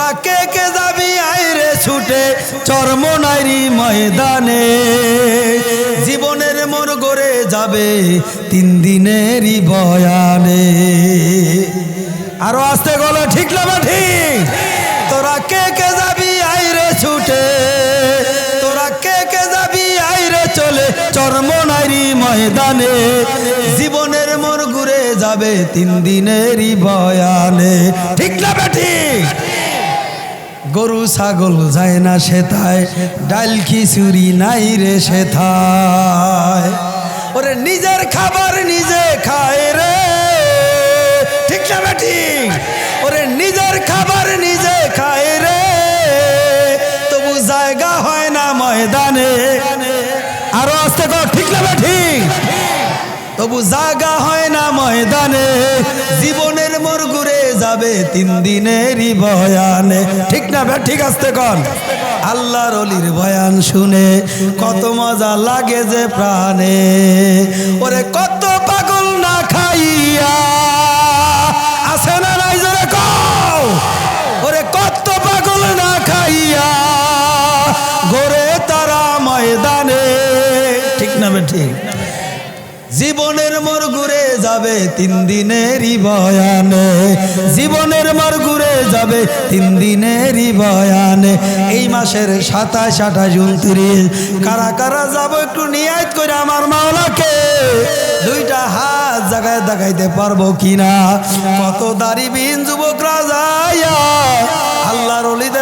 তোরা কে কে যাবি? আইরে ছুটে। চর্ম নাইরি ময়দানে। জীবনের মন গড়ে যাবে তিন দিনেরই বয়ানে। আরও আসতে গেলো, ঠিক না ঠিক? তোরা কে কে যাবি? আইরে ছুটে। তোরা কে কে যাবি? আইরে চলে। চর্ম নাইরি ময়দানে। জীবনের মন ঘুরে যাবে তিন দিনেরই বয়ানে। ঠিক না ঠিক? গরু ছাগল যায় না সেথায়, ডাল খিচুড়ি নাই রে সেথায়। ওরে নিজের খাবার নিজে খায় রে। ঠিক না ঠিক? ওরে নিজের খাবার নিজে খায় রে। তবু জায়গা হয় না ময়দানে। তবু জাগা হয় না ময়দানে। জীবনের মোর ঘুরে যাবে তিন দিনেরই বয়ানে। ঠিক না ভাই ঠিক আসতে কন? আল্লাহর অলির বয়ান শুনে কত মজা লাগে যে প্রাণে। ওরে কত পাগল না খাইয়া। আছে না নাই জোরে কও? ওরে কত পাগল না খাইয়া। ঘোরে তারা ময়দানে। ঠিক না ঠিক? জীবনের মোর ঘুরে যাবে তিন দিনেরই বয়ানে। জীবনের মোর ঘুরে যাবে তিন দিনেরই বয়ানে। এই মাসের সাতাশ, আঠাশ, উনত্রিশ, কারা কারা যাব একটু নিয়াত করে আমার মাওলাকে। দুইটা হাত জায়গায় দেখাইতে পারব কিনা? কত দাড়ি বিন যুবকরা যাইয়া আল্লাহর অলিদের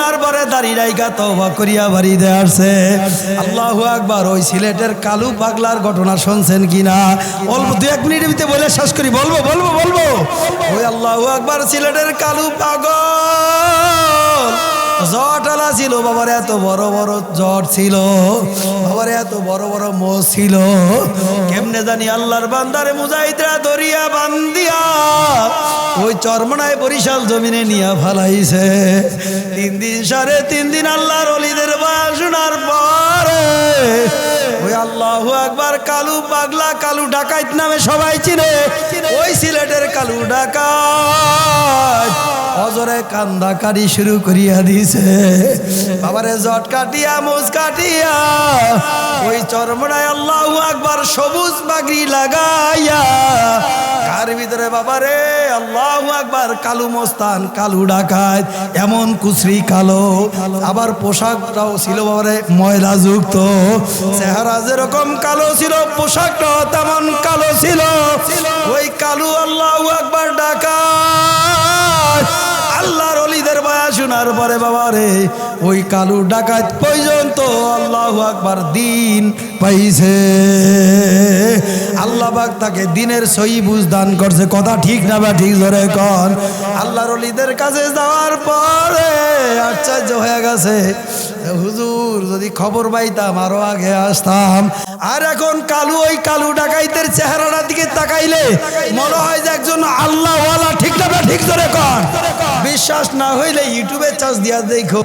শোনার পরে দাড়ি রাইকা তবা করিয়া বাড়ি আসছে। আল্লাহ আকবার, ওই সিলেটের কালু পাগলার ঘটনা শুনছেন কিনা? অল্প দু এক মিনিট ভিতরে বলে শেষ করি। বলব বলব বলব। ওই আল্লাহ আকবার, সিলেটের কালু পাগল। জটালা ছিল, বাবার এত বড় বড় জট ছিল, বাবার এত বড় বড় মো ছিল। কেমনে জানি আল্লাহর বান্দারে মুজাহিদরা দরিয়া বান্দিয়া ওই চরমনায় বরিশাল জমিনে নিয়ে ফালাইছে। তিন দিন সাড়ে তিন দিন আল্লাহর অলিদের বয়ান শোনার পরে ওই আল্লাহ একবার কালু পাগলা কালু ডাকাইত নামে সবাই চিনে, ওই সিলেটের কালু ডাকাত অজরে কান্দা কাটি শুরু করিয়া দিছে। বাবারে, জট কাটিয়া, মোজ কাটিয়া, ওই চরমড়ায় আল্লাহ একবার সবুজ বাগরি লাগাইয়া, কার ভিতরে বাবারে? আল্লাহ একবার কালু মস্তান, কালু ডাকাত, এমন কুচরি কালো। আবার পোশাকটাও ছিল বাবারে ময়লা যুক্ত। চেহারা যেরকম কালো ছিল, পোশাকটাও তেমন কালো ছিল। ওই কালু আল্লাহ একবার ডাকাত। বয়া শোনার পরে বাবা রে ওই কালু ডাকাত পর্যন্ত আল্লাহ আকবার দিন পাইছে। আল্লাহ বাক তাকে দিনের সই বুঝ দান করছে। কথা ঠিক না বা ঠিক ধরে কন। আল্লাহর অলিদের কাছে যাওয়ার পরে আশ্চর্য হয়ে গেছে। হুজুর, যদি খবর পাইতাম, আরও আগে আসতাম। আর এখন কালু ওই কালু ডাকাইতের চেহারাটার দিকে তাকাইলে মনে হয় যে একজন আল্লাহওয়ালা। ঠিক না ঠিক ধরে কন। বিশ্বাস না হইলে ইউটিউবে চার্জ দিয়া দেখো।